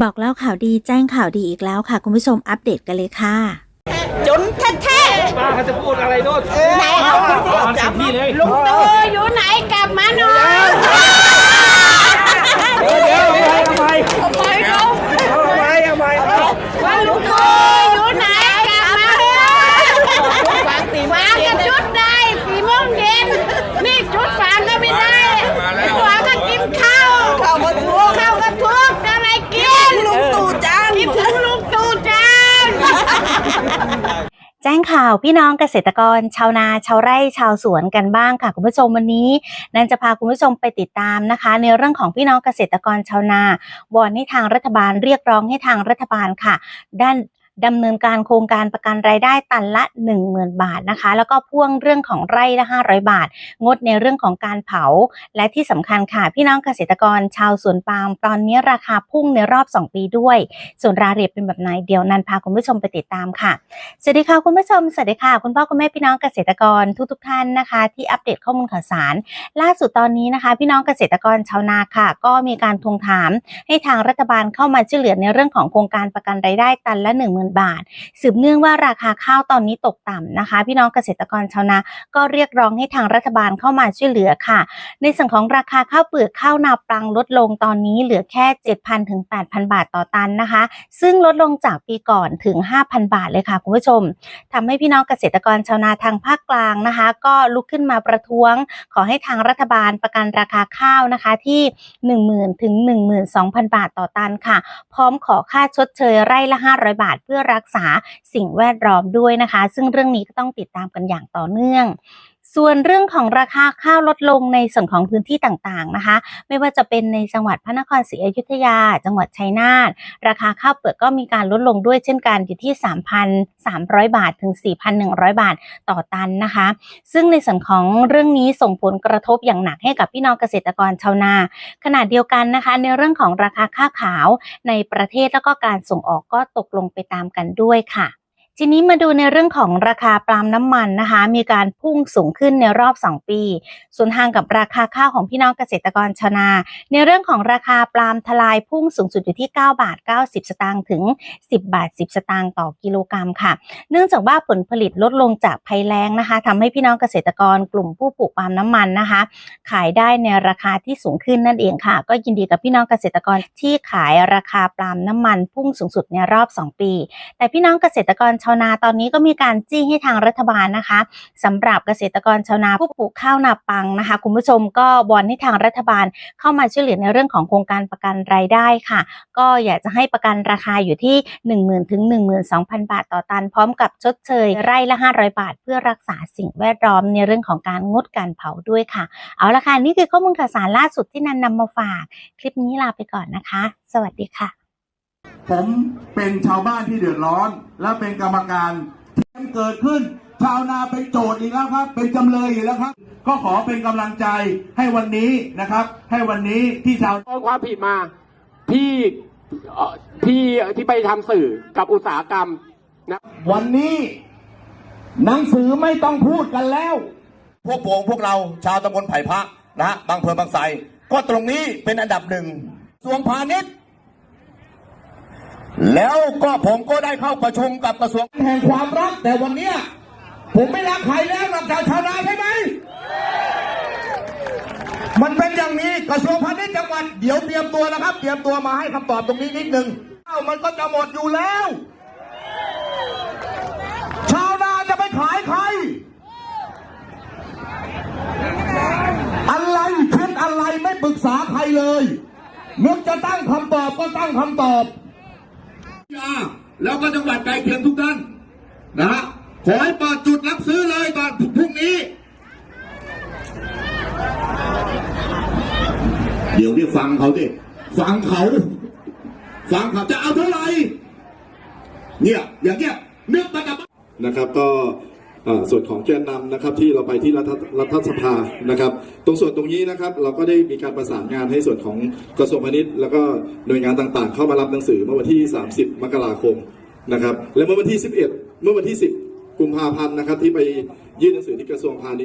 บอกเล่าข่าวดีแจ้งข่าวดีอีกแล้วค่ะ คุณผู้ชมอัปเดตกันเลยค่ะ จนแท้ป้าเขาจะพูดอะไรโน่นๆไหนเอาเอามันถึงที่เลยลุงตู่อยู่ไหนกลับมาหน่อย เดี๋ยวทำไม ทำไมเขา ทำไมทำไมทำไม ว่าลุงตู่อยู่ไหนกลับมาเถอะวางกันจุดได้สี่โมงเย็นนี่จุดฝางก็ไม่ได้หัวก็กินข้าวข้าวกระทุกข้าวกระทุกอะไรกินลุงตู่จังคิดถึงลุงตู่จัง แจ้งข่าวพี่น้องเกษตรกร ชาวนาชาวไร่ชาวสวนกันบ้างค่ะ คุณผู้ชมวันนี้ นันจะพาคุณผู้ชมไปติดตามนะคะ ในเรื่องของพี่น้องเกษตรกรชาวนาวอนให้ทางรัฐบาลเรียกร้องให้ทางรัฐบาลค่ะ ด้าน ดำเนินการโครงการประกันรายได้ตันละ 10,000 บาทนะคะ แล้วก็พ่วงเรื่องของไร่ละ 500 บาท งดในเรื่องของการเผา และที่สำคัญค่ะ พี่น้องเกษตรกรชาวสวนปาล์มตอนนี้ราคาพุ่งในรอบ 2 ปีด้วย ส่วนรายละเอียดเป็นแบบไหนเดี๋ยวนันพาคุณผู้ชมไปติดตามค่ะ สวัสดีค่ะคุณผู้ชม สวัสดีค่ะ คุณพ่อคุณแม่พี่น้องเกษตรกรทุกๆท่านนะคะ ที่อัปเดตข้อมูลข่าวสาร ล่าสุดตอนนี้นะคะ พี่น้องเกษตรกรชาวนาค่ะ ก็มีการทวงถาม ให้ทางรัฐบาลเข้ามาช่วยเหลือในเรื่องของโครงการประกันรายได้ตันละ0,000 บาท สืบเนื่องว่าราคาข้าวตอนนี้ตกต่ำนะคะ พี่น้องเกษตรกรชาวนาก็เรียกร้องให้ทางรัฐบาลเข้ามาช่วยเหลือค่ะ ในส่วนของราคาข้าวเปลือกข้าวนาปลังลดลงตอนนี้เหลือแค่ 7,000 ถึง 8,000 บาทต่อตันนะคะ ซึ่งลดลงจากปีก่อนถึง 5,000 บาทเลยค่ะคุณผู้ชมทำให้พี่น้องเกษตรกรชาวนาทางภาคกลางนะคะ ก็ลุกขึ้นมาประท้วง ขอให้ทางรัฐบาลประกันราคาข้าวนะคะที่ 10,000 ถึง 12,000 บาทต่อตันค่ะ พร้อมขอค่าชดเชยไร่ละ 500 บาทเพื่อพื่อรักษาสิ่งแวดล้อมด้วยนะคะ ซึ่งเรื่องนี้ก็ต้องติดตามกันอย่างต่อเนื่อง ส่วนเรื่องของราคาข้าวลดลงในส่วนของพื้นที่ต่างๆนะคะ ไม่ว่าจะเป็นในจังหวัดพระนครศรีอยุธยา จังหวัดชัยนาทราคาข้าวเปลือกก็มีการลดลงด้วยเช่นกันอยู่ที่ 3,300 บาทถึง 4,100 บาทต่อตันนะคะ ซึ่งในส่วนของเรื่องนี้ส่งผลกระทบอย่างหนักให้กับพี่น้องเกษตรกรชาวนา ขณะเดียวกันนะคะ ในเรื่องของราคาข้าวขาวในประเทศแล้วก็การส่งออกก็ตกลงไปตามกันด้วยค่ะ ทีนี้มาดูในเรื่องของราคาปาล์มน้ำมันนะคะ มีการพุ่งสูงขึ้นในรอบ 2 ปี ส่วนทางกับราคาข้าวของพี่น้องเกษตรกรชาวนา ในเรื่องของราคาปาล์มทลายพุ่งสูงสุดอยู่ที่ 9 บาท 90 สตางค์ถึง 10 บาท 10 สตางค์ต่อกิโลกรัมค่ะ เนื่องจากว่าผลผลิตลดลงจากภัยแล้งนะคะทำให้พี่น้องเกษตรกรกลุ่มผู้ปลูกปาล์มน้ำมันนะคะ ขายได้ในราคาที่สูงขึ้นนั่นเองค่ะ ก็ยินดีกับพี่น้องเกษตรกรที่ขายราคาปาล์มน้ำมัน พุ่งสูงสุดในรอบ 2 ปี แต่พี่น้องเกษตรกรชาวนาตอนนี้ก็มีการจี้ให้ทางรัฐบาลนะคะสำหรับเกษตรกรชาวนาผู้ปลูกข้าวนาปังนะคะ คุณผู้ชมก็วอนให้ทางรัฐบาลเข้ามาช่วยเหลือในเรื่องของโครงการประกันรายได้ค่ะ ก็อยากจะให้ประกันราคาอยู่ที่ 10,000ถึง12,000 บาทต่อตัน พร้อมกับชดเชยไร่ละ 500 บาท เพื่อรักษาสิ่งแวดล้อมในเรื่องของการงดการเผาด้วยค่ะ เอาละค่ะนี่คือข้อมูลข่าวสารล่าสุดที่นันนำมาฝาก คลิปนี้ลาไปก่อนนะคะ สวัสดีค่ะ ผมเป็นชาวบ้านที่เดือดร้อน และเป็นกรรมการที่มันเกิดขึ้น ชาวนาเป็นโจทย์อีกแล้วครับ เป็นจำเลยอีกแล้วครับ ก็ขอเป็นกำลังใจให้วันนี้นะครับ ให้วันนี้ที่ชาวโอนความผิดมาที่เอ่อที่ที่ไปทำสื่อกับอุตสาหกรรมนะ วันนี้หนังสือไม่ต้องพูดกันแล้ว พวกพวงพวกเราชาวตำบลไผ่พระนะฮะบางเพลินบางไทรก็ตรงนี้เป็นอันดับหนึ่งกระทรวงพาณิชย์ แล้วก็ผมก็ได้เข้าประชุมกับกระทรวงแห่งความรัก แต่วันเนี้ยผมไม่รักใครแล้วนอกจากชาวนาใช่ไหม มันเป็นอย่างนี้กระทรวงพาณิชย์จังหวัดเดี๋ยวเตรียมตัวนะครับ เตรียมตัวมาให้คำตอบตรงนี้นิดนึงเอ้ามันก็จะหมดอยู่แล้ว ชาวนาจะไปขายใคร อะไรคิดอะไรไม่ปรึกษาใครเลยนึกจะตั้งคำตอบก็ตั้งคำตอบ แล้วก็จังหวัดใกล้เคียงทุกท่านนะฮะขอให้เปิดจุดรับซื้อเลยก่อนพรุ่งนี้ เดี๋ยวนี่ฟังเขาดิฟังเขาฟังเขาจะเอาเท่าไหร่เนี่ยอย่างเงี้ยนึกมากับนะครับก็ ส่วนของแกนนำนะครับที่เราไปที่รัฐรัฐสภานะครับ ตรงส่วนตรงนี้นะครับเราก็ได้มีการประสานงานให้ส่วนของกระทรวงพาณิชย์แล้วก็หน่วยงานต่างๆ เข้ามารับหนังสือเมื่อวันที่ 30 มกราคมนะครับและเมื่อวันที่ 11 เมื่อวันที่ 10 กุมภาพันธ์นะครับที่ไปยื่นหนังสือที่กระทรวงพาณิชย์